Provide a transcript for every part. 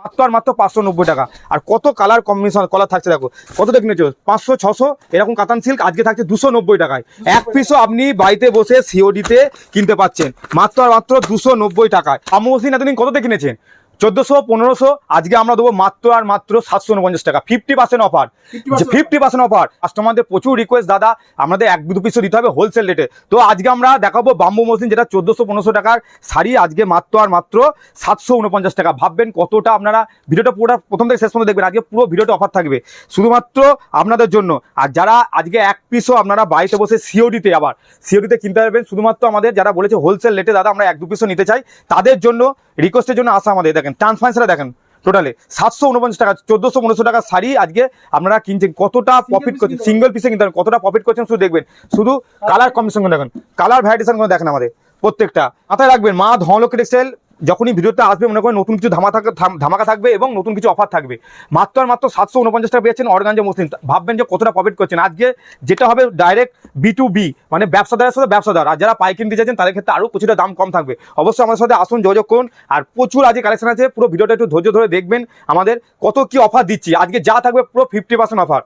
মাত্র আর মাত্র পাঁচশো নব্বই টাকা। আর কত কালার কম্বিনেশন কলার থাকছে দেখো। কত দেখ নিয়েছো পাঁচশো, ছশো, এরকম কাতান সিল্ক আজকে থাকছে দুশো নব্বই টাকায়। এক পিসও আপনি বাড়িতে বসে সিওডিতে কিনতে পাচ্ছেন। মাত্র আর মাত্র দুশো নব্বই টাকায়। আমোসিন এতদিন কততে কিনেছেন? চোদ্দোশো পনেরোশো আজকে আমরা দেবো মাত্র আর মাত্র সাতশো উনপঞ্চাশ টাকা। Fifty percent offer fifty percent offer কাস্টমারদের প্রচুর রিকোয়েস্ট দাদা আমাদের এক দু পিসও দিতে হবে হোলসেল রেটে তো আজকে আমরা দেখাবো বাম্বু মসলিন যেটা চোদ্দোশো পনেরোশো টাকার শাড়ি আজকে মাত্র আর মাত্র সাতশো উনপঞ্চাশ টাকা। ভাববেন কতটা আপনারা ভিডিওটা পুরোটা প্রথম থেকে শেষ পর্যন্ত দেখবেন আজকে পুরো ভিডিওটা অফার থাকবে। শুধুমাত্র আপনাদের জন্য। আর যারা আজকে এক পিসও আপনারা বাড়িতে বসে সিওডিতে আবার সিওডিতে কিনতে পারবেন শুধুমাত্র আমাদের যারা বলেছে হোলসেল রেটে দাদা আমরা এক দু পিসও নিতে চাই তাদের জন্য রিকোয়েস্টের জন্য আসা আমাদের দেখেন ট্রান্সফারেন্সটা দেখেন টোটালে সাতশো উনপঞ্চাশ টাকা চোদ্দশো পনেরোশো টাকা শাড়ি আজকে আপনারা কিনছেন কতটা প্রফিট করছেন সিঙ্গেল পিসে কিনতে কতটা প্রফিট করছেন শুধু দেখবেন শুধু কালার কম্বিনেশন দেখেন কালার ভ্যারিয়েশন দেখেন আমাদের প্রত্যেকটা। মাথায় রাখবেন মা ধনলক্ষ্মী টেক্সটাইল যখনই ভিডিওটা আসবে, মনে করেন নতুন কিছু ধামা থাকা ধাম- ধামাকা থাকবে এবং নতুন কিছু অফার থাকবে। মাত্র আর মাত্র সাতশো উনপঞ্চাশ টাকা পেয়েছেন অর্গানজা মুসলিম। ভাববেন যে কতটা প্রফিট করছেন। আজকে যেটা হবে ডাইরেক্ট বি টু বি মানে ব্যবসাদারের সাথে ব্যবসাদার। আর যারা পাইকারি নিতে চাইছেন, তাদের ক্ষেত্রে আরও কিছুটা দাম কম থাকবে। অবশ্যই আমাদের সাথে আসুন, যোগাযোগ করুন। আর প্রচুর আজকে কালেকশন আছে। পুরো ভিডিওটা একটু ধৈর্য ধরে দেখবেন আমাদের কত কি অফার দিচ্ছি। আজকে যা থাকবে পুরো ফিফটি অফার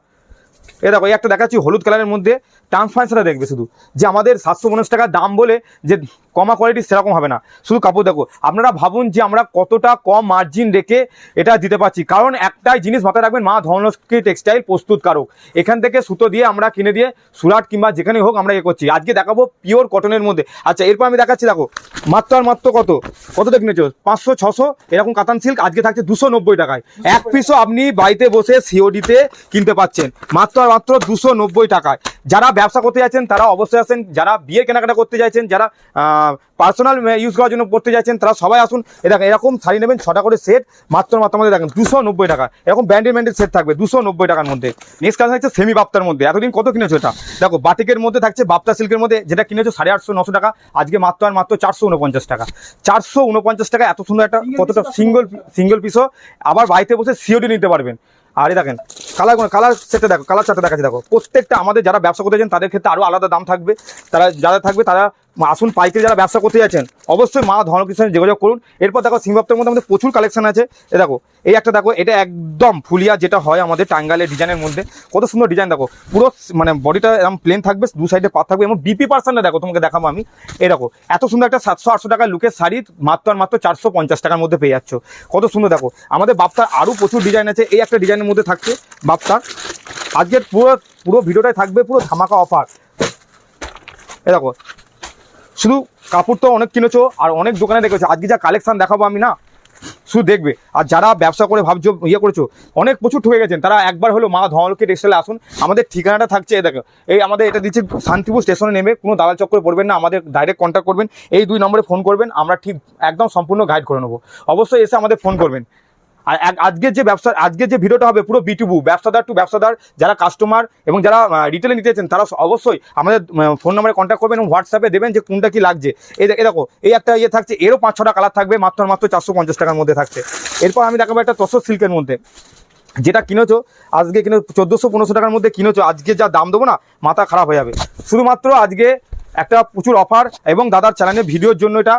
এ দেখো একটা দেখাচ্ছি, হলুদ কালারের মধ্যে ট্রান্সপারেন্সিটা দেখবে শুধু। যে আমাদের সাতশো পঞ্চাশ টাকার দাম বলে যে কমা কোয়ালিটি সেরকম হবে না। শুধু কাপড় দেখো, আপনারা ভাবুন যে আমরা কতটা কম মার্জিন রেখে এটা দিতে পারছি। কারণ একটাই জিনিস মাথায় রাখবেন, মা ধনলক্ষ্মী টেক্সটাইল প্রস্তুতকারক এখান থেকে সুতো দিয়ে আমরা কিনে দিয়ে, সুরাট কিংবা যেখানে হোক আমরা এ করছি। আজকে দেখাবো পিওর কটনের মধ্যে। আচ্ছা এরপর আমি দেখাচ্ছি, দেখো, মাত্র আর মাত্র কত? কত কতটা কিনেছো? পাঁচশো, ছশো? এরকম কাতান সিল্ক আজকে থাকছে দুশো টাকায়। এক পিসও আপনি বাড়িতে বসে সিওডিতে কিনতে পাচ্ছেন। মাত্র আর মাত্র দুশো নব্বই টাকায়। যারা ব্যবসা করতে যাচ্ছেন, তারা অবশ্যই আসেন। যারা বিয়ের কেনাকাটা করতে চাইছেন যারা পার্সোনাল ইউজ করার জন্য করতে চাইছেন তারা সবাই আসুন। দেখেন, এরকম শাড়ি নেবেন, ছটা করে সেট মাত্র মাত্র আমাদের দেখেন, দুশো নব্বই টাকা। এরকম ব্যান্ডেড ব্যান্ডেড সেট থাকবে, দুশো নব্বই টাকার মধ্যে। নেক্সট কাজ হচ্ছে সেমি বাপ্তার মধ্যে। এতদিন কত কিনেছো এটা? দেখো বাটিকের মধ্যে থাকছে বাপ্তা সিল্কের মধ্যে, যেটা কিনেছো সাড়ে আটশো, নশো টাকা। আজকে মাত্র আর মাত্র চারশো উনপঞ্চাশ টাকা। চারশো উনপঞ্চাশ টাকা, এত সুন্দর একটা, কতটা সিঙ্গল সিঙ্গল পিসও আবার বাড়িতে বসে সিওডি নিতে পারবেন। আর দেখেন কালার কালার সেটে দেখো কালার সাথে দেখাচ্ছি, দেখো। প্রত্যেকটা আমাদের যারা ব্যবসা করতে তাদের ক্ষেত্রে আরও আলাদা দাম থাকবে। তারা যারা থাকবে, তারা আসুন পাইকারি যারা ব্যবসা করতে যাচ্ছেন, অবশ্যই মা ধনকৃষ্ণের যোগাযোগ করুন। এরপর দেখো সিংহপ্তের মধ্যে আমাদের প্রচুর কালেকশন আছে। এ দেখো, এই একটা দেখো, এটা একদম ফুলিয়া যেটা হয় আমাদের টাঙ্গালের ডিজাইনের মধ্যে। কত সুন্দর ডিজাইন দেখো, পুরো মানে বডিটা এরকম প্লেন থাকবে, দু সাইডে পাত থাকবে, এবং বিপি পার্সেন্টটা দেখো, তোমাকে দেখাবো আমি। দেখো, এত সুন্দর একটা সাতশো, আটশো টাকার লুকের শাড়ি, মাত্র আর মাত্র চারশো পঞ্চাশ টাকার মধ্যে পেয়ে যাচ্ছ। কত সুন্দর দেখো, আমাদের বাপ্তার আরও প্রচুর ডিজাইন আছে, এই একটা ডিজাইনের মধ্যে থাকছে বাপ্তার আজকের পুরো পুরো ভিডিওটাই থাকবে, পুরো ধামাকা অফার এ দেখো শুধু কাপড় তো অনেক কিনেছো আর অনেক দোকানে দেখেছ। আজকে যা কালেকশন দেখাবো আমি না, শুধু দেখবে। আর যারা ব্যবসা করে ভাবছ ইয়ে করেছ, অনেক প্রচুর ঠকে গেছেন। তারা একবার হলো মা ধনলক্ষ্মী টেক্সটাইলে আসুন। আমাদের ঠিকানাটা থাকছে, এই দেখো, এই আমাদের এটা দিচ্ছে শান্তিপুর স্টেশনে নেমে, কোনো দালাল চক্করে পড়বেন না, আমাদের ডাইরেক্ট কন্ট্যাক্ট করবেন। এই দুই নম্বরে ফোন করবেন, আমরা ঠিক একদম সম্পূর্ণ গাইড করে নেব। অবশ্যই এসে আমাদের ফোন করবেন। আর আজকের যে ব্যবসা আজকের যে ভিডিওটা হবে পুরো বিটুবু ব্যবসাদার টু ব্যবসাদার, যারা কাস্টমার এবং যারা রিটেলে নিতে চান তারা অবশ্যই আমাদের ফোন নাম্বারে কন্ট্যাক্ট করবেন এবং হোয়াটসঅ্যাপে দেবেন যে কোনটা কি লাগছে। এই দেখো, এই একটা ইয়ে থাকছে, এরও পাঁচ ছটা কালার থাকবে, মাত্র মাত্র চারশো পঞ্চাশ টাকার মধ্যে থাকছে। এরপর আমি দেখাবো একটা তসর সিল্কের মধ্যে। যেটা কিনেছো, আজকে কিনে চোদ্দোশো পনেরোশো টাকার মধ্যে কিনেছো, আজকে যা দাম দেবো না, মাথা খারাপ হয়ে যাবে। শুধুমাত্র আজকে একটা প্রচুর অফার এবং দাদার চ্যানেলে ভিডিওর জন্য এটা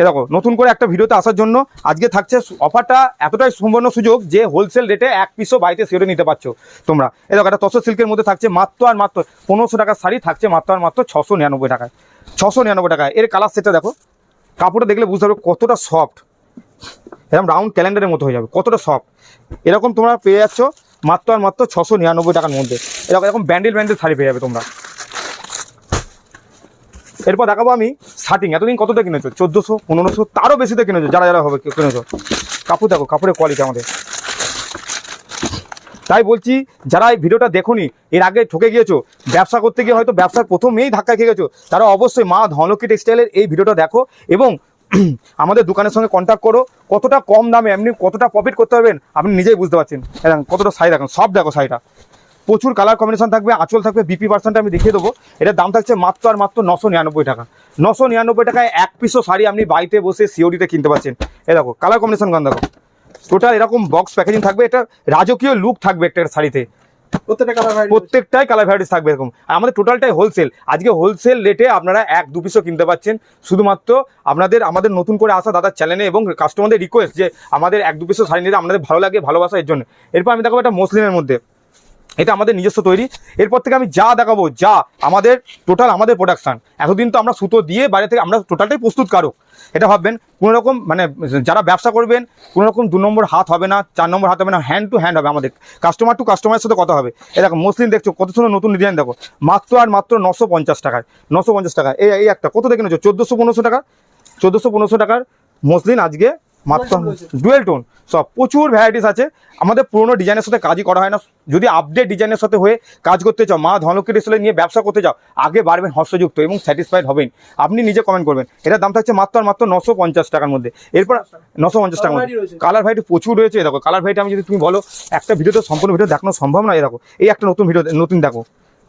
এ দেখো, নতুন করে একটা ভিডিওতে আসার জন্য আজকে থাকছে অফারটা এতটাই সুবর্ণ সুযোগ যে হোলসেল রেটে এক পিসও বাড়িতে সেরে নিতে পারছ তোমরা। এ দেখো, একটা তসর সিল্কের মধ্যে থাকছে মাত্র আর মাত্র পনেরোশো টাকার শাড়ি, থাকছে মাত্র আর মাত্র ছশো নিরানব্বই টাকায়। ছশো নিরানব্বই টাকায়। এর কালার সেটটা দেখো, কাপড়টা দেখলে বুঝতে পারবে কতটা সফট এরকম রাউন্ড ক্যালেন্ডারের মতো হয়ে যাবে, কতটা সফট এরকম তোমরা পেয়ে যাচ্ছ মাত্র আর মাত্র ছশো নিরানব্বই টাকার মধ্যে। এরকম এরকম ব্যান্ডেল ব্যান্ডেল শাড়ি পেয়ে যাবে তোমরা। এরপর দেখাবো আমি শার্টিং এতদিন কতটা কিনেছো? চোদ্দোশো, পনেরোশো, তারও বেশিতে কিনেছো, যারা যারা হবে কিনেছো? কাপড় দেখো, কাপড়ের কোয়ালিটি আমাদের। তাই বলছি, যারা এই ভিডিওটা দেখোনি, এর আগে ঠকে গিয়েছো, ব্যবসা করতে গিয়ে হয়তো ব্যবসার প্রথমেই ধাক্কা খেয়ে গেছো, তারা অবশ্যই মা ধনলক্ষ্মী টেক্সটাইলের এই ভিডিওটা দেখো এবং আমাদের দোকানের সঙ্গে কন্ট্যাক্ট করো, কতটা কম দামে, এমনি কতটা প্রফিট করতে পারবেন, আপনি নিজেই বুঝতে পারছেন। কতটা সাই দেখুন, সব দেখো শাড়িটা প্রচুর কালার কম্বিনেশন থাকবে আঁচল থাকবে বিপি পার্সেন্ট আমি দেখিয়ে দেবো। এটার দাম থাকছে মাত্র আর মাত্র নশো নিরানব্বই টাকা। নশো নিরানব্বই টাকায় এক পিসও শাড়ি আপনি বাড়িতে বসে সিওডিতে কিনতে পারছেন এ দেখো কালার কম্বিনেশন গান দেখো। টোটাল এরকম বক্স প্যাকেজিং থাকবে এটা রাজকীয় লুক থাকবে একটা শাড়িতে। প্রত্যেকটা প্রত্যেকটাই কালার ভ্যারাইটিস থাকবে এরকম। আর আমাদের টোটালটাই হোলসেল আজকে হোলসেল রেটে আপনারা এক দু পিসও কিনতে পাচ্ছেন। শুধুমাত্র আপনাদের আমাদের নতুন করে আসা দাদার চ্যানেলে এবং কাস্টমারদের রিকোয়েস্ট যে আমাদের এক দু পিসও শাড়ি নিতে আপনাদের ভালো লাগে ভালোবাসা এর জন্য। এরপর আমি দেখাবো একটা মসলিনের মধ্যে। এটা আমাদের নিজস্ব তৈরি। এরপর থেকে আমি যা দেখাবো, যা আমাদের টোটাল আমাদের প্রোডাকশান এতদিন তো আমরা সুতো দিয়ে বাইরে থেকে আমরা টোটালটাই প্রস্তুতকারক এটা ভাববেন, কোনো রকম মানে যারা ব্যবসা করবেন, কোনো রকম দু নম্বর হাত হবে না, চার নম্বর হাত হবে না হ্যান্ড টু হ্যান্ড হবে আমাদের। কাস্টমার টু কাস্টমারের সাথে কথা হবে। এ দেখো মসলিন দেখছ, কত সুন্দর নতুন ডিজাইন দেখো। মাত্র আর মাত্র নশো পঞ্চাশ টাকায়, নশো পঞ্চাশ টাকা এই এই একটা, কত দেখে নিচ্ছ চোদ্দোশো পনেরোশো টাকা? চোদ্দোশো পনেরোশো টাকার মসলিন আজকে মাত্র। ডুয়েল টোন সব প্রচুর ভ্যারাইটিস আছে। আমাদের পুরোনো ডিজাইনের সাথে কাজই করা হয় না। যদি আপডেট ডিজাইনের সাথে হয়ে কাজ করতে চাও মা ধনলক্ষ্মী ডিসপ্লে নিয়ে ব্যবসা করতে চাও আগে বাড়বেন হর্ষযুক্ত এবং স্যাটিসফাইড হবেন। আপনি নিজে কমেন্ট করবেন। এটার দাম থাকছে মাত্র আর মাত্র নশো পঞ্চাশ টাকার মধ্যে। এরপর নশো পঞ্চাশ টাকার মধ্যে। কালার ভাইটি প্রচুর রয়েছে। দেখো কালার ভাইটি আমি যদি তুমি বলো একটা ভিডিওতে সম্পূর্ণ ভিডিও দেখানো সম্ভব নয়। দেখো এই একটা নতুন ভিডিও নতুন দেখো।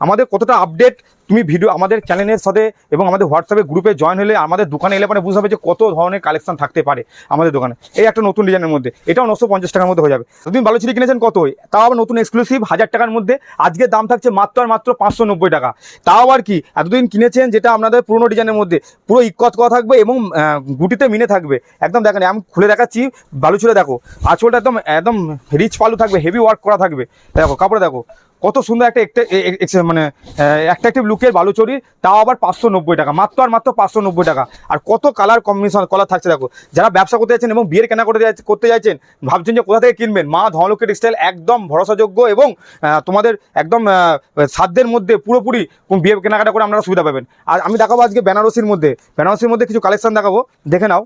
আমাদের কতটা আপডেট তুমি ভিডিও আমাদের চ্যানেলের সাথে এবং আমাদের হোয়াটসঅ্যাপে গ্রুপে জয়েন হলে আমাদের দোকানে এলে পরে বুঝতে হবে যে কত ধরনের কালেকশন থাকতে পারে আমাদের দোকানে। এই একটা নতুন ডিজাইনের মধ্যে। এটাও নশো পঞ্চাশ টাকার মধ্যে হয়ে যাবে। তুমি ভালো ছিঁড়ি কিনেছেন কত তাও আবার নতুন এক্সক্লুসিভ হাজার টাকার মধ্যে। আজকের দাম থাকছে মাত্র আর মাত্র পাঁচশো নব্বই টাকা। তাও আবার কি? এতদিন কিনেছেন যেটা আপনাদের পুরোনো ডিজাইনের মধ্যে। পুরো ইকত করা থাকবে এবং গুটিতে মিনে থাকবে। একদম দেখেন, আমি খুলে দেখাচ্ছি। বালু ছুড়ে দেখো। আঁচলটা একদম একদম রিচ পালু থাকবে হেভি ওয়ার্ক করা থাকবে। দেখো, কাপড়ে দেখো। কত সুন্দর একটা মানে অ্যাট্রাকটিভ লুকের বালুচরি, তাও আবার পাঁচশো নব্বই টাকা। মাত্র আর মাত্র পাঁচশো নব্বই টাকা। আর কত কালার কম্বিনেশন কলার থাকছে দেখো। যারা ব্যবসা করতে যাচ্ছেন এবং বিয়ের কেনা করতে করতে যাচ্ছেন, ভাবছেন যে কোথা থেকে কিনবেন? মা ধনলক্ষ্মী টেক্সটাইল একদম ভরসাযোগ্য এবং তোমাদের একদম সাধ্যের মধ্যে পুরোপুরি বিয়ে কেনাকাটা করে আপনারা সুবিধা পাবেন। আর আমি দেখাবো আজকে বেনারসির মধ্যে। বেনারসির মধ্যে কিছু কালেকশন দেখাবো। দেখে নাও।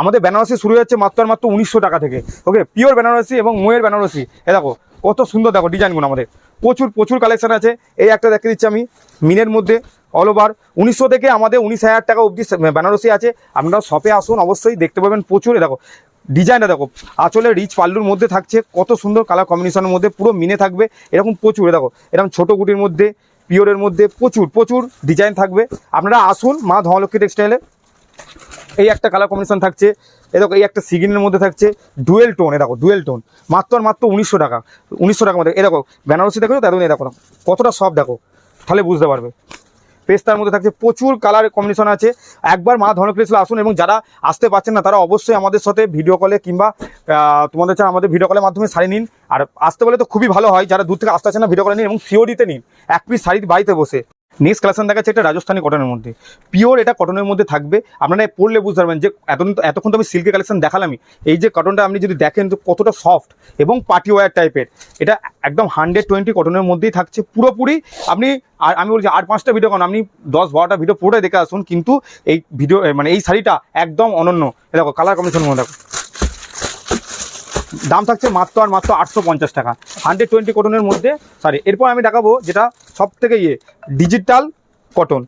আমাদের বেনারসি শুরু হচ্ছে মাত্র মাত্র উনিশশো টাকা থেকে। ওকে পিওর বেনারসি এবং ময়ের বেনারসি। এ দেখো কত সুন্দর দেখো ডিজাইনগুলো আমাদের। প্রচুর প্রচুর কালেকশন আছে। এই একটা দেখে দিচ্ছি আমি, মিনের মধ্যে অল ওভার উনিশশো থেকে আমাদের উনিশ হাজার টাকা অবধি বেনারসি আছে। আপনারা শপে আসুন, অবশ্যই দেখতে পাবেন প্রচুর। দেখো ডিজাইনটা দেখো আসলে রিচ পাল্লুর মধ্যে থাকছে, কত সুন্দর কালার কম্বিনেশনের মধ্যে, পুরো মিনে থাকবে। এরকম প্রচুর দেখো, এরকম ছোটো গুটির মধ্যে, পিওরের মধ্যে প্রচুর প্রচুর ডিজাইন থাকবে। আপনারা আসুন মা ধনলক্ষ্মী টেক্সটাইলে এই একটা কালার কম্বিনেশন থাকছে। এ দেখো, এই একটা সিগিনের মধ্যে থাকছে ডুয়েল টোন এ দেখো ডুয়েল টোন মাত্র আর মাত্র উনিশশো টাকা, উনিশশো টাকার মধ্যে। এ দেখো, বেনারসি দেখো তেরো এ দেখো কতটা সব দেখো, তাহলে বুঝতে পারবে। পেস্তার মধ্যে থাকছে প্রচুর কালার কম্বিনেশন আছে। একবার মা ধনক্রেসলে আসুন এবং যারা আসতে পারছেন না, তারা অবশ্যই আমাদের সাথে ভিডিও কলে কিংবা তোমাদের ছাড়া আমাদের ভিডিও কলের মাধ্যমে শাড়ি নিন। আর আসতে বলে তো খুবই ভালো হয়। যারা দূর থেকে আসতে পারছেন না ভিডিও কলে নিন এবং সিওডিতে নিন। এক পিস শাড়ি বাড়িতে বসে। নেক্সট কালেকশন দেখাচ্ছে এটা রাজস্থানি কটনের মধ্যে। পিওর এটা কটনের মধ্যে থাকবে। আপনারা পড়লে বুঝতে পারবেন যে এতদিন এতক্ষণ তো আমি সিল্কের কালেকশন দেখালামই। এই যে কটনটা আপনি যদি দেখেন তো কতটা সফট এবং পার্টি ওয়্যার টাইপের এটা একদম হান্ড্রেড টোয়েন্টি কটনের মধ্যেই থাকছে। পুরোপুরি আপনি আর আমি বলছি আর পাঁচটা ভিডিও কারণ আপনি দশ বারোটা ভিডিও পুরোটাই দেখে আসুন। কিন্তু এই ভিডিও মানে এই শাড়িটা একদম অনন্য। দেখো কালার কম্বিনেশন দেখো। দাম থাকছে মাত্র আর মাত্র আটশো পঞ্চাশ টাকা। হান্ড্রেড টোয়েন্টি কটনের মধ্যে সরি এরপর আমি দেখাবো যেটা সব থেকে ইয়ে ডিজিটাল কটন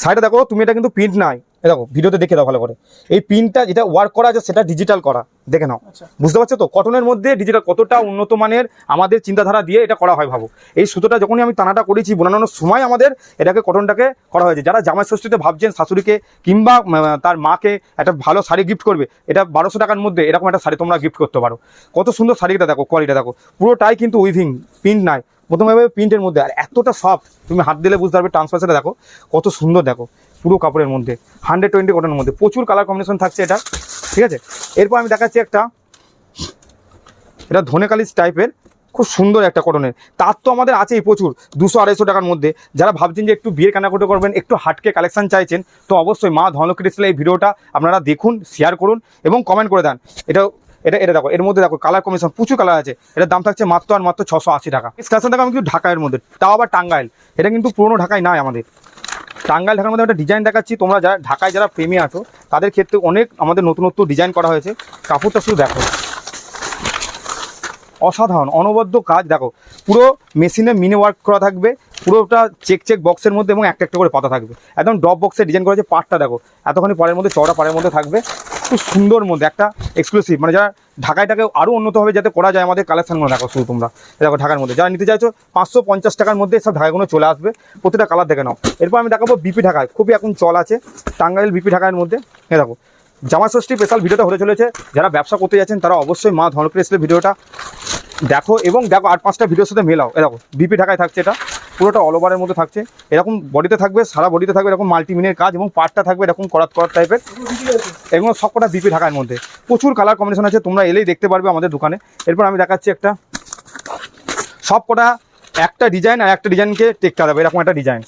শাড়িটা দেখো, তুমি এটা কিন্তু প্রিন্ট নাই। দেখো ভিডিওতে দেখে দাও ভালো করে। এই প্রিন্টটা যেটা ওয়ার্ক করা আছে সেটা ডিজিটাল করা। দেখে নাও। আচ্ছা। বুঝতে পারছ তো? কটনের মধ্যে ডিজিটাল কতটা উন্নত মানের আমাদের চিন্তাধারা দিয়ে এটা করা হয় ভাবো। এই সুতোটা যখনই আমি টানাটা করেছি বোনানোর সময় আমাদের এটাকে কটনটাকে করা হয়েছে। যারা জামাই ষষ্ঠীতে ভাবছেন শাশুড়িকে কিংবা তার মাকে একটা ভালো শাড়ি গিফট করবে এটা বারোশো টাকার মধ্যে এরকম একটা শাড়ি তোমরা গিফট করতে পারো। কত সুন্দর শাড়িটা দেখো কোয়ালিটা দেখো। পুরোটাই কিন্তু উইভিং প্রিন্ট নাই। প্রথমে প্রিন্টের মধ্যে। আর এতটা সফট তুমি হাত দিলে বুঝতে পারবে ট্রান্সপারেন্সটা দেখো। কত সুন্দর দেখো। পুরো কাপড়ের মধ্যে হান্ড্রেড টোয়েন্টি কটনের মধ্যে। প্রচুর কালার কম্বিনেশন থাকছে এটা, ঠিক আছে? এরপর আমি দেখাচ্ছি একটা, এটা ধনেকালিস টাইপের খুব সুন্দর একটা কটনের তার তো আমাদের আছেই প্রচুর, দুশো আড়াইশো টাকার মধ্যে। যারা ভাবছেন যে একটু বিয়ের কেনাকাটা করবেন, একটু হাটকে কালেকশন চাইছেন, তো অবশ্যই মা ধনলক্ষ্মী ডিসপ্লে এই ভিডিওটা আপনারা দেখুন শেয়ার করুন এবং কমেন্ট করে দেন। এটা এটা এটা দেখো, এর মধ্যে দেখো কালার কমিশন প্রচুর কালার আছে। এটার দাম থাকছে মাত্র আর মাত্র ছশো আশি টাকা। কালেকশন দেখো আমি কিন্তু ঢাকায়ের মধ্যে, তাও আবার টাঙ্গাইল। এটা কিন্তু পুরোনো ঢাকায় নাই আমাদের। টাঙ্গাইল ঢাকার মধ্যে একটা ডিজাইন দেখাচ্ছি। তোমরা যারা ঢাকায় যারা প্রেমী আছো, তাদের ক্ষেত্রে অনেক আমাদের নতুনত্ব নতুন ডিজাইন করা হয়েছে। কাপড়টা শুধু দেখো। অসাধারণ, অনবদ্য কাজ। দেখো, পুরো মেশিনে মিনি ওয়ার্ক করা থাকবে, পুরোটা চেক চেক বক্সের মধ্যে এবং একটা একটা করে পাতা থাকবে। একদম ডপ বক্সে ডিজাইন করা আছে পাটটা, দেখো। এতখানি পাড়ের মধ্যে চড়া পাড়ের মধ্যে থাকবে। খুব সুন্দর মধ্যে, একটা এক্সক্লুসিভ মানে যারা ঢাকায়টাকে আরও উন্নতভাবে যাতে করা যায় আমাদের কালেকশনগুলো দেখো শুধু তোমরা। দেখো ঢাকার মধ্যে, যারা নিতে চাইছো, পাঁচশো পঞ্চাশ টাকার মধ্যে সব ঢাকাগুলো চলে আসবে। প্রতিটা কালার দেখে নাও। এরপর আমি দেখাবো বিপি ঢাকায়। খুবই এখন চল আছে, টাঙ্গাইল বিপি ঢাকার মধ্যে। এ দেখো জামা ষষ্ঠী স্পেশাল ভিডিওটা হতে চলেছে। যারা ব্যবসা করতে যাচ্ছেন, তারা অবশ্যই মা ধনক্রেসের ভিডিওটা দেখো এবং দেখো আট পাঁচটা ভিডিওর সাথে মেলাও। এরকম বিপি ঢাকায় থাকছে এটা, পুরোটা অল ওভারের মধ্যে থাকছে। এরকম বডিতে থাকবে, সারা বডিতে থাকবে, এরকম মাল্টিমিনের কাজ এবং পার্টটা থাকবে এরকম করাত করাত টাইপের এগুলো সবকটা বিপি ঢাকার মধ্যে। প্রচুর কালার কম্বিনেশন আছে, তোমরা এলেই দেখতে পারবে আমাদের দোকানে। এরপর আমি দেখাচ্ছি একটা। সবকটা একটা ডিজাইন আর একটা ডিজাইনকে টেক করাবে এরকম একটা ডিজাইন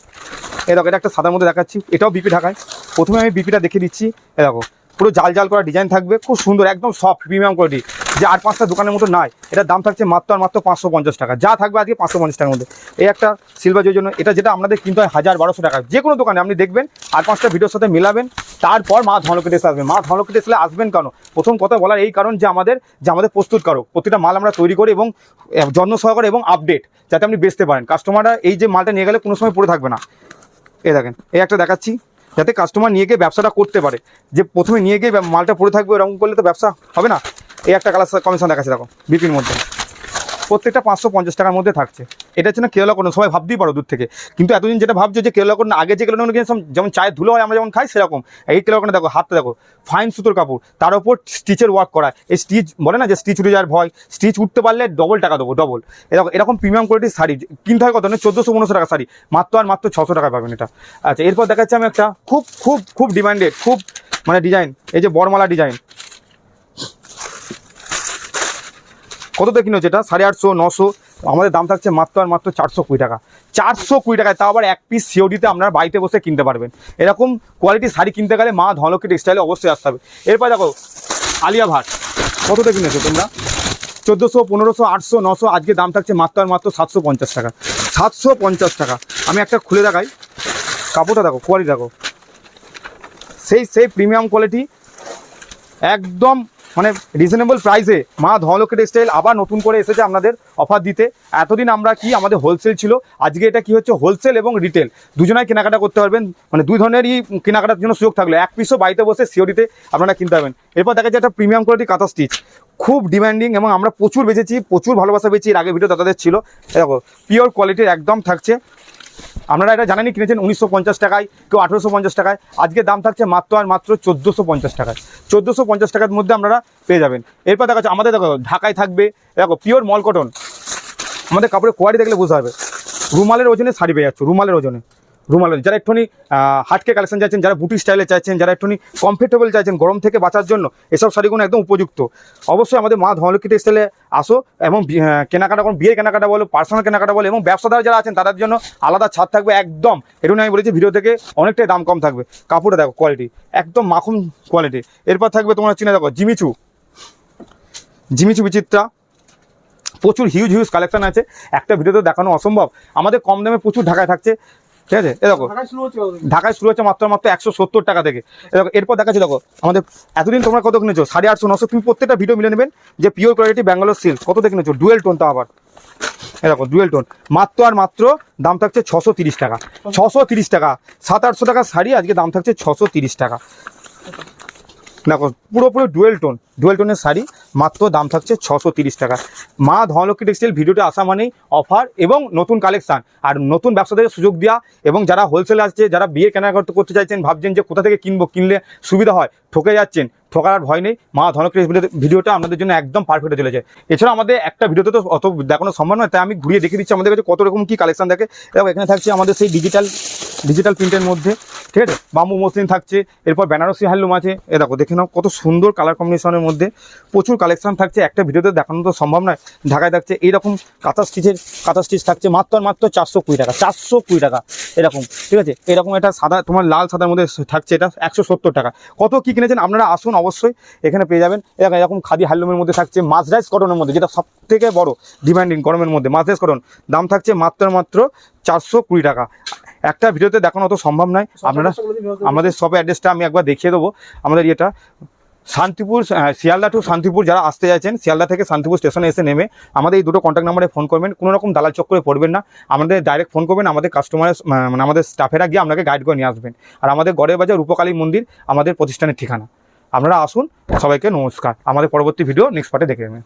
এরকম এটা একটা সাদার মধ্যে দেখাচ্ছি, এটাও বিপি ঢাকায়। প্রথমে আমি বিপিটা দেখে দিচ্ছি এরকম পুরো জাল জাল করা ডিজাইন থাকবে, খুব সুন্দর, একদম সফট প্রিমিয়াম কোয়ালিটি যে আট পাঁচটা দোকানের মতো নাই। এটার দাম থাকছে মাত্র আর মাত্র পাঁচশো পঞ্চাশ টাকা। যা থাকবে আজকে পাঁচশো পঞ্চাশ টাকার মধ্যে। এই একটা সিলভার জন্য, এটা যেটা আপনাদের কিনতে হয় হাজার বারোশো টাকা। যে কোনো দোকানে আপনি দেখবেন আর পাঁচটা ভিডিওর সাথে মেলাবেন, তারপর মা ধনলকে টেস্ট আসবেন। মা ধনলকে টেস্ট আসবেন কেন? প্রথম কথা বলার এই কারণ যে আমাদের যে আমাদের প্রস্তুতকারক প্রতিটা মাল আমরা তৈরি করি এবং যত্ন সহকারে এবং আপডেট যাতে আপনি বেচতে পারেন। কাস্টমাররা এই যে মালটা নিয়ে গেলে কোনো সময় পড়ে থাকবে না। এই দেখেন, এই একটা দেখাচ্ছি। যাতে কাস্টমার নিয়ে গিয়ে ব্যবসাটা করতে পারে। যে প্রথমে নিয়ে গিয়ে মালটা পড়ে থাকবে এরকম করলে তো ব্যবসা হবে না। এই একটা কালার কমিশন দেখাচ্ছে, দেখো বিপির মধ্যে। প্রত্যেকটা পাঁচশো পঞ্চাশ টাকার মধ্যে থাকছে। এটা হচ্ছে না কেরলা করুন সবাই ভাবতেই পারো দূর থেকে। কিন্তু এতদিন যেটা ভাবছ যে কেরলা করুন আগে যে কেরলা করুন যেমন চায়ের ধুলো হয়, আমরা যেমন খাই, সেরকম। এই কেরলা করুন দেখো, হাতটা দেখো ফাইন সুতোর কাপড়, তার উপর স্টিচের ওয়ার্ক করা। এই স্টিচ বলে না যে স্টিচ উঠে যাওয়ার ভয় স্টিচ উঠতে পারলে ডবল টাকা দেবো ডবল এরকম এরকম প্রিমিয়াম কোয়ালিটির শাড়ি, কিনতে হয় কত না চোদ্দোশো পনেরোশো টাকা শাড়ি, মাত্র আর মাত্র ছশো টাকা পাবেন এটা। আচ্ছা এরপর দেখাচ্ছি আমি একটা খুব খুব খুব ডিমান্ডেড খুব মানে ডিজাইন এই যে বরমালা ডিজাইন কততে কিনো যেটা? সাড়ে আটশো, নশো, আমাদের দাম থাকছে মাত্র আর মাত্র চারশো কুড়ি টাকা। চারশো কুড়ি টাকায় তাও আবার এক পিস সিওডিতে আপনারা বাড়িতে বসে কিনতে পারবেন। এরকম কোয়ালিটি শাড়ি কিনতে গেলে মা ধনলকি টেক্সটাইলে অবশ্যই আসতে হবে। এরপর দেখো, আলিয়া ভাট। কততে কিনেছো তোমরা? চোদ্দোশো, পনেরোশো, আটশো, নশো, আজকে দাম থাকছে মাত্র আর মাত্র সাতশো পঞ্চাশ টাকা। সাতশো পঞ্চাশ টাকা। আমি একটা খুলে দেখাই। কাপড়টা দেখো কোয়ালিটি দেখো। সেই সেই প্রিমিয়াম কোয়ালিটি একদম মানে রিজনেবল প্রাইসে মা ধনলক্ষ্মী টেক্সটাইল আবার নতুন করে এসেছে আপনাদের অফার দিতে। এতদিন আমরা কি আমাদের হোলসেল ছিল, আজকে এটা কি হচ্ছে হোলসেল এবং রিটেল দুজনাই কেনাকাটা করতে পারবেন মানে দুই ধরনেরই কেনাকাটার জন্য সুযোগ থাকল। এক পিসও বাড়িতে বসে সিওরিতে আপনারা কিনতে পারবেন। এরপর দেখা যাচ্ছে একটা প্রিমিয়াম কোয়ালিটি কাঁথা স্টিচ খুব ডিমান্ডিং এবং আমরা প্রচুর বেচেছি, প্রচুর ভালোবাসা পেয়েছি, এর আগে ভিডিও দাদাদের ছিল। দেখো পিওর কোয়ালিটির একদম থাকছে। আপনারা এটা জানেনি কিনেছেন উনিশশো পঞ্চাশ টাকায়, কেউ আঠেরোশো পঞ্চাশ টাকায়। আজকে দাম থাকছে মাত্র আর মাত্র চোদ্দোশো পঞ্চাশ টাকায়। চোদ্দোশো পঞ্চাশ টাকার মধ্যে আপনারা পেয়ে যাবেন। এরপর দেখা যাচ্ছে, আমাদের দেখো, ঢাকায় থাকবে। দেখো পিওর মল কটন আমাদের কাপড়ের কোয়ালিটি দেখলে বোঝা হবে রুমালের ওজনে শাড়ি পেয়ে যাচ্ছে, রুমালের ওজনে। রুমালের যারা একটুখানি হাটকে কালেকশন চাইছেন, যারা বুটি স্টাইলে চাইছেন, যারা একটুখানি কমফোর্টেবল চাইছেন, গরম থেকে বাঁচার জন্য, এসব শাড়িগুলো একদম উপযুক্ত। অবশ্যই আমাদের মা ধনলক্ষ্মী টেক্সটাইলে আসো, এবং কেনাকাটা করুন, বিয়ের কেনাকাটা বলো পার্সোনাল কেনাকাটা বলো, এবং ব্যবসাদার যারা আছেন, তাদের জন্য আলাদা ছাদ থাকবে একদম। এটুকু আমি বলেছি, ভিডিও থেকে অনেকটাই দাম কম থাকবে। কাপড়টা দেখো কোয়ালিটি একদম মাখন কোয়ালিটি এরপর থাকবে তোমার চিনে দেখো, জিমিচু। জিমিচু বিচিত্রা। প্রচুর হিউজ হিউজ কালেকশন আছে। একটা ভিডিওতে দেখানো অসম্ভব। আমাদের কম দামে প্রচুর ঢাকায় থাকছে। ঠিক আছে? এ দেখো ঢাকায় শুরু হচ্ছে মাত্র মাত্র একশো সত্তর টাকা থেকে। দেখো এরপর দেখাচ্ছি দেখো আমাদের এতদিন তোমরা কত কিনেছো? সাড়ে আটশো নশো তুমি প্রত্যেকটা ভিডিও মিলে নেবেন যে পিওর কোয়ালিটি ব্যাঙ্গালোর সিল্ক কত থেকে কিনেছো ডুয়েল টোন তা আবার। এ দেখো ডুয়েল টোন মাত্র আর মাত্র দাম থাকছে ছশো তিরিশ টাকা। ছশো তিরিশ টাকা। সাত আটশো টাকা শাড়ি আজকে দাম থাকছে ছশো তিরিশ টাকা। দেখো পুরোপুরি ডুয়েল টোন ডুয়েল টোনের শাড়ি। মাত্র দাম থাকছে ছশো টাকা। মা ধনলক্ষ্মী টেক্সটাইল ভিডিওতে আসা মানেই অফার এবং নতুন কালেকশান আর নতুন ব্যবসাদের সুযোগ দেওয়া এবং যারা হোলসেল আসছে, যারা বিয়ে কেনাকাটা করতে চাইছেন, ভাবছেন যে কোথা থেকে কিনবো, কিনলে সুবিধা হয়, ঠকে যাচ্ছেন, ঠকার আর ভয় নেই। মা ধনলক্ষ্মী ভিডিওটা আপনাদের জন্য একদম পারফেক্ট চলে যায় এছাড়া আমাদের একটা ভিডিওতে তো অত দেখানো সম্ভব নয়, তাই আমি ঘুরিয়ে দেখিয়ে দিচ্ছি আমাদের কাছে কত রকম কি কালেকশান দেখে। এবং এখানে থাকছে আমাদের সেই ডিজিটাল ডিজিটাল প্রিন্টের মধ্যে। ঠিক আছে? বাম্বু মসলিন থাকছে, এরপর বেনারসি হ্যান্ডলুম আছে। এ দেখো, দেখে নাও, কত সুন্দর কালার কম্বিনেশনের মধ্যে প্রচুর কালেকশন থাকছে। একটা ভিডিওতে দেখানো তো সম্ভব নয়, ঢাকায় থাকছে। এইরকম কাঁথা স্টিচের কাঁথা স্টিচ থাকছে মাত্র মাত্র চারশো কুড়ি টাকা, চারশো কুড়ি টাকা এরকম, ঠিক আছে? এরকম এটা সাদা, তোমার লাল সাদার মধ্যে থাকছে এটা, একশো সত্তর টাকা। কত কী কিনেছেন আপনারা আসুন অবশ্যই, এখানে পেয়ে যাবেন। এরকম এরকম খাদি হ্যান্ডলুমের মধ্যে থাকছে মাঝরাইজ কটনের মধ্যে, যেটা সব থেকে বড় ডিমান্ডিং গরমের মধ্যে মাঝরাইজ কটন দাম থাকছে মাত্র মাত্র চারশো কুড়ি টাকা। একটা ভিডিওতে দেখানো অত সম্ভব নয়। আপনারা আমাদের সব অ্যাড্রেসটা আমি একবার দেখিয়ে দেবো। আমাদের ইয়েটা শান্তিপুর শিয়ালদা টু শান্তিপুর যারা আসতে চাইছেন শিয়ালদা থেকে শান্তিপুর স্টেশনে এসে নেমে আমাদের এই দুটো কন্ট্যাক্ট নাম্বারে ফোন করবেন। কোনো রকম দালাল চক্করে পড়বেন না। আমাদের ডাইরেক্ট ফোন করবেন। আমাদের কাস্টমারের মানে আমাদের স্টাফেরা গিয়ে আপনাকে গাইড করে নিয়ে আসবেন। আর আমাদের গড়ের বাজার রূপকালী মন্দির আমাদের প্রতিষ্ঠানের ঠিকানা। আপনারা আসুন। সবাইকে নমস্কার। আমাদের পরবর্তী ভিডিও নেক্সট পার্টে দেখে নেবেন।